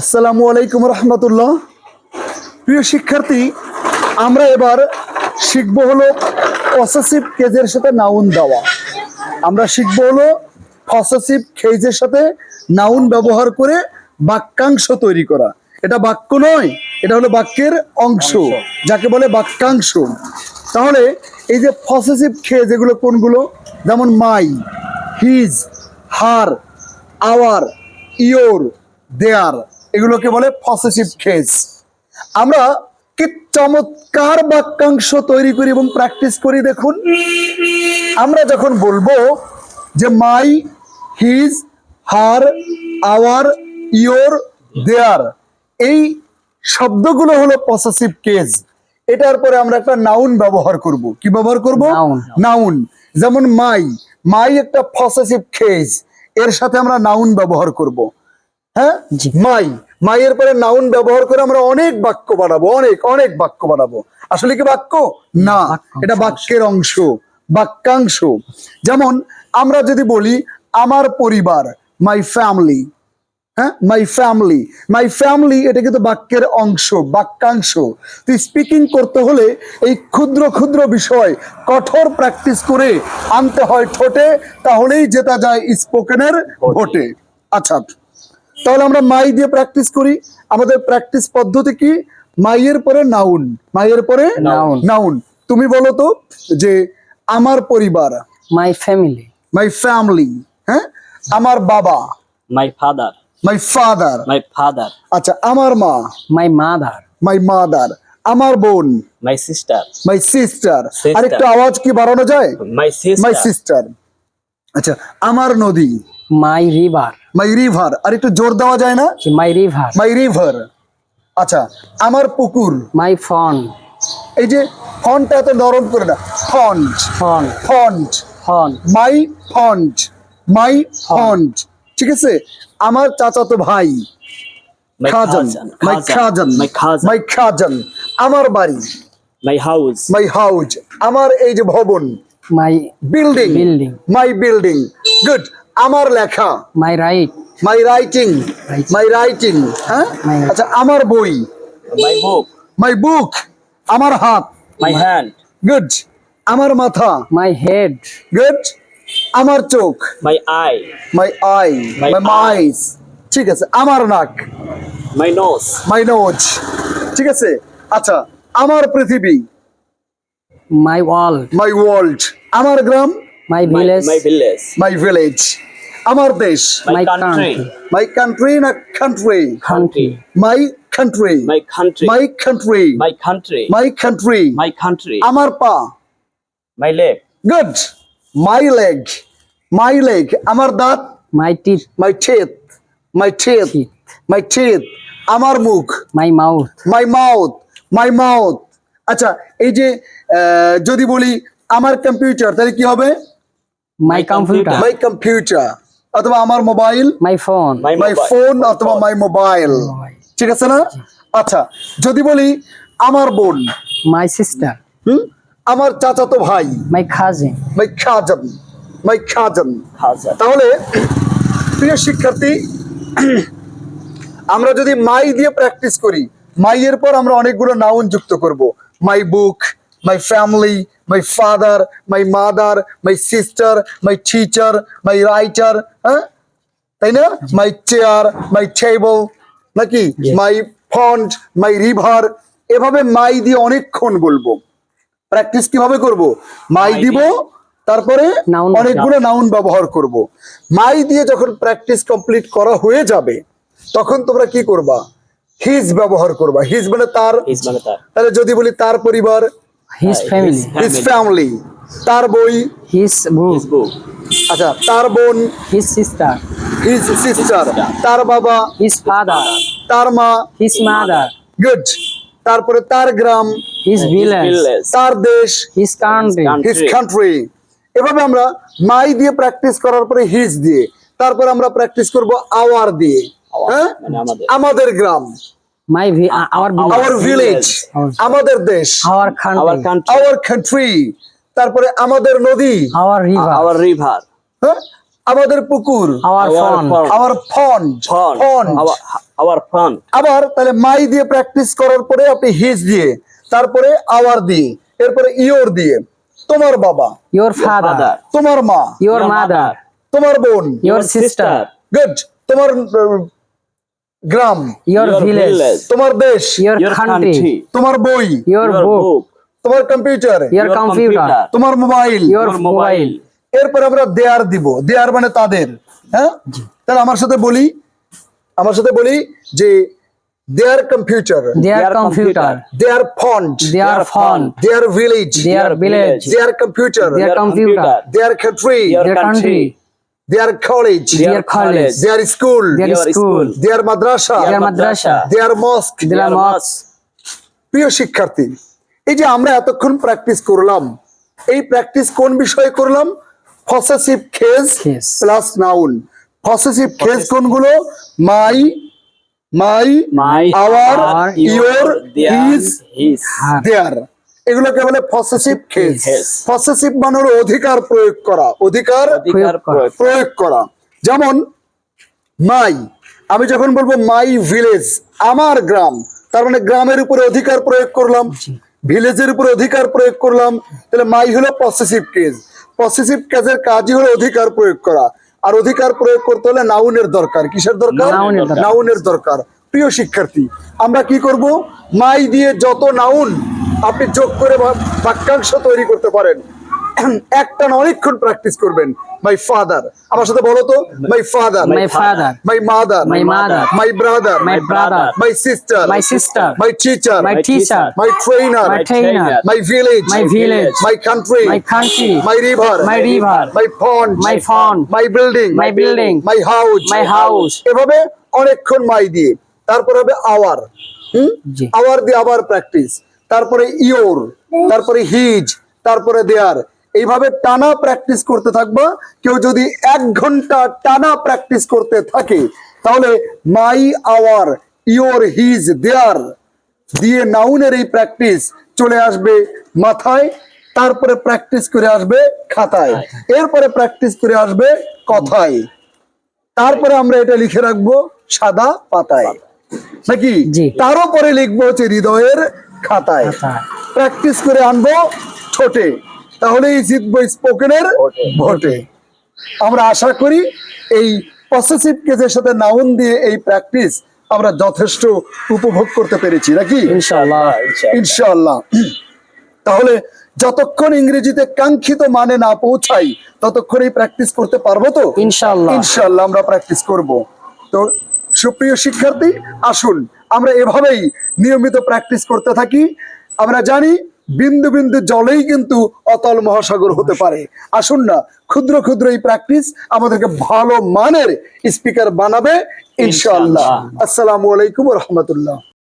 আসসালামু আলাইকুম রহমতুল্লাহ। প্রিয় শিক্ষার্থী, আমরা এবার শিখব হলো পসেসিভ কেজের সাথে নাউন দেওয়া। আমরা শিখব হলো পসেসিভ খেজের সাথে নাউন ব্যবহার করে বাক্যাংশ তৈরি করা। এটা বাক্য নয়, এটা হলো বাক্যের অংশ, যাকে বলে বাক্যাংশ। তাহলে এই যে পসেসিভ খেজ এগুলো কোনগুলো? যেমন my his her our your their এগুলোকে বলে পসেসিভ কেস আমরা কি চমৎকার বাক্যাংশ তৈরি করি এবং প্র্যাকটিস করি দেখুন? আমরা যখন বলব যে my his her our your their এই শব্দগুলো হলো পসেসিভ কেজ এটার পরে আমরা একটা নাউন ব্যবহার করব। কি ব্যবহার করব? নাউন যেমন মাই মাই একটা পসেসিভ কেস এর সাথে আমরা নাউন ব্যবহার করব। হ্যাঁ? মাই মাইয়ের পরে নাউন ব্যবহার করে আমরা অনেক বাক্য বানাবো অনেক অনেক বাক্য বানাবো। আসলে কি বাক্য? না এটা বাক্যের অংশ বাক্যাংশ। যেমন আমরা যদি বলি আমার পরিবার মাই ফ্যামিলি হ্যাঁ? মাই ফ্যামিলি মাই ফ্যামিলি এটা কিন্তু বাক্যের অংশ বাক্যাংশ। তো স্পিকিং করতে হলে এই ক্ষুদ্র ক্ষুদ্র বিষয় কঠোর প্র্যাকটিস করে আনতে হয় ঠোঁটে তাহলেই জেতা যায় স্পোকেনের ভোটে। আচ্ছা। তাহলে আমরা মাই দিয়ে প্র্যাকটিস করি। আমাদের প্র্যাকটিস পদ্ধতি কি? মাইয়ের পরে নাউন মাইয়ের পরে. নাউন তুমি বলো তো যে আমার পরিবার। মাই ফ্যামিলি মাই ফ্যামিলি হ্যাঁ? আমার বাবা। My father my father my father আচ্ছা আমার মা। মাই মাদার মাই মাদার আমার বোন। My sister Sister. আর একটু আওয়াজ কি বাড়ানো যায়? My sister মাই সিস্টার আচ্ছা আমার নদী। মাই রিভার মাই রিভার আর একটু জোর দেওয়া যায় না? মাই রিভার মাই রিভার আচ্ছা আমার পুকুর। মাই ফন এই যে ফন্টটা এত নরম করে না। Phone phone phone phone my phone my phone ঠিক আছে? আমার চাচাতো ভাই। My খাজান। মাই খাজান। মাই খাজান। আমার বাড়ি। মাই house. মাই হাউস আমার এই যে ভবন। My building Building. My building good আমার লেখা। My write my writing Writing. My writing হ্যাঁ? আচ্ছা আমার বই। My book. মাই বুক আমার হাত। My hand. গুড আমার মাথা। মাই হেড গুড আমার চোখ। My eye. My eye My my মাইস ঠিক আছে আমার নাক। মাই নোজ মাই নোজ ঠিক আছে আচ্ছা আমার পৃথিবী। মাই ওয়ার্ল্ড মাই ওয়ার্ল্ড আমার গ্রাম। My my, village my village. My village আমার দেশ my, My country. country. My country না country country my country my country. My country my country. My country my country. আমার পা my leg. Good my leg my leg আমার দাঁত my teeth my টেথ my টেথ Teeth. My teeth আমার মুখ my mouth my mouth my mouth আচ্ছা এই যে আহ, যদি বলি আমার কম্পিউটার তাহলে কি হবে? মাই কম্পিউটার মাই কম্পিউটার অথবা আমার mobile my phone my phone অথবা মাই মোবাইল ঠিক আছে না? আচ্ছা যদি বলি আমার বোন মাই সিস্টার হুম? আমার চাচাতো ভাই my cousin my খাজান my খাজান cousin. তাহলে প্রিয় শিক্ষার্থী আমরা যদি মাই দিয়ে প্র্যাকটিস করি মাইয়ের পর আমরা অনেকগুলো নাউন যুক্ত করব। My book my family my father my mother my sister my teacher my writer হ্যাঁ তাই না? মাই চেয়ার মাই টেবল নাকি? মাই ফন্ট মাই রিভার এভাবে মাই দিয়ে অনেকক্ষণ বলব। প্র্যাকটিস কীভাবে করব? মাই দিব তারপরে অনেকগুলো নাউন ব্যবহার করব। মাই দিয়ে যখন প্র্যাকটিস কমপ্লিট করা হয়ে যাবে তখন তোমরা কি করবা? হিজ ব্যবহার করবা। হিজ মানে মানে তার। তাহলে যদি বলি তার পরিবার his His family his family তার বই হিজ বুক আচ্ছা তার বোন হিজ সিস্টার হিজ সিস্টার তার বাবা হিজ ফাদার তার মা হিজ মাদার গুড তারপরে তার গ্রাম হিজ ভিলেজ তার দেশ হিজ কান্ট্রি হিজ কান্ট্রি এভাবে আমরা মাই দিয়ে প্র্যাকটিস করার পরে হিজ দিয়ে তারপর আমরা প্র্যাকটিস করব আওয়ার দিয়ে হ্যাঁ আমাদের গ্রাম মাই আওয়ার আওয়ার ভিলেজ আমাদের দেশ আওয়ার কান্ট্রি আওয়ার কান্ট্রি তারপরে আমাদের নদী আওয়ার রিভার our river. হ্যাঁ আমাদের পুকুর. Pond Our, our fun. আবার তাহলে মাই দিয়ে প্র্যাকটিস করার পরে আপনি হিজ দিয়ে তারপরে আওয়ার দিয়ে এরপরে ইয়োর দিয়ে তোমার বাবা your father. Father. তোমার মা your mother. তোমার বোন your sister. গুড তোমার গ্রাম village village. তোমার দেশ country country. তোমার বই book book. তোমার কম্পিউটার your computer তোমার মোবাইল Your mobile এরপর আমরা দেয়ার দিব দেয়ার মানে তাদের হ্যাঁ তাহলে আমার সাথে বলি আমার সাথে বলি যে their computer their Their computer their phone their phone their village their village their computer their computer their country Your their country their college their college their school their school school. Their madrasa their madrasa their mosque their mosque প্রিয় শিক্ষার্থী এই যে আমরা এতক্ষণ practice করলাম এই practice কোন বিষয়ে করলাম possessive case Case. Plus noun possessive case কোনগুলো my my My, Our, our, your, their, his, his. her দেয়ার এগুলোকে বলে পসেসিভ Yes. পসেসিভ মানে হলো অধিকার প্রয়োগ করা। অধিকার প্রয়োগ করা। প্রয়োগ। প্রয়োগ করা। যেমন মাই। আমি যখন বলব মাই ভিলেজ আমার গ্রাম তার মানে গ্রামের উপরে অধিকার প্রয়োগ করলাম ভিলেজের উপরে অধিকার প্রয়োগ করলাম তাহলে মাই হলো পসেসিভ কেজ পসেসিভ কেজের কাজই হলো অধিকার প্রয়োগ করা। আর অধিকার প্রয়োগ করতে হলে নাউনের দরকার। কিসের দরকার। নাউনের দরকার। প্রিয় শিক্ষার্থী আমরা কি করব? মাই দিয়ে যত নাউন আপনি যোগ করে বাক্যাংশ তৈরি করতে পারেন। একটা না অনেকক্ষণ প্র্যাকটিস করবেন। মাই ফাদার আমার সাথে বলো তো my father my father my mother my mother my brother my brother my sister my sister my teacher my teacher my trainer my trainer my village my village my country my country my river my river my pond my phone my building my building my house my house এভাবে অনেকক্ষণ মাই দিয়ে। তারপর হবে hour হুম? জি। Hour দিয়ে আবার practice তারপরে your তারপরে his তারপরে দেয়ার। এইভাবে টানা প্র্যাকটিস করতে থাকবা। কেউ যদি এক ঘণ্টা টানা প্র্যাকটিস করতে থাকে তাহলে my our your his their দিয়ে নাউনের এই প্র্যাকটিস চলে আসবে মাথায় তারপরে প্র্যাকটিস করে আসবে খাতায়। এরপরে প্র্যাকটিস করে আসবে কথায়। তারপরে আমরা এটা লিখে রাখব সাদা পাতায়। নাকি? জি। তারও পরে লিখব হচ্ছে হৃদয়ের খাতায়। প্র্যাকটিস করে আনব ঠোঁটে। তাহলেই জিতবো স্পোকেনের ভোটে। আমরা আশা করি এই পসেসিভ কেসের সাথে নাউন দিয়ে এই প্র্যাকটিস আমরা যথেষ্ট উপভোগ করতে পেরেছি নাকি? inshallah ইনশাআল্লাহ। ইনশাআল্লাহ। তাহলে যতক্ষণ ইংরেজিতে কাঙ্ক্ষিত মানে না পৌঁছাই ততক্ষণ এই প্র্যাকটিস করতে পারব তো? ইনশাআল্লাহ। ইনশাআল্লাহ আমরা প্র্যাকটিস করব। তো সুপ্রিয় শিক্ষার্থী আসুন আমরা এভাবেই নিয়মিত প্র্যাকটিস করতে থাকি। আমরা জানি বিন্দু বিন্দু জলেই কিন্তু অতল মহাসাগর হতে পারে। আসুন না ক্ষুদ্র ক্ষুদ্র এই প্র্যাকটিস আমাদেরকে ভালো মানের স্পিকার বানাবে ইনশাআল্লাহ। আসসালামু আলাইকুম রহমতুল্লাহ।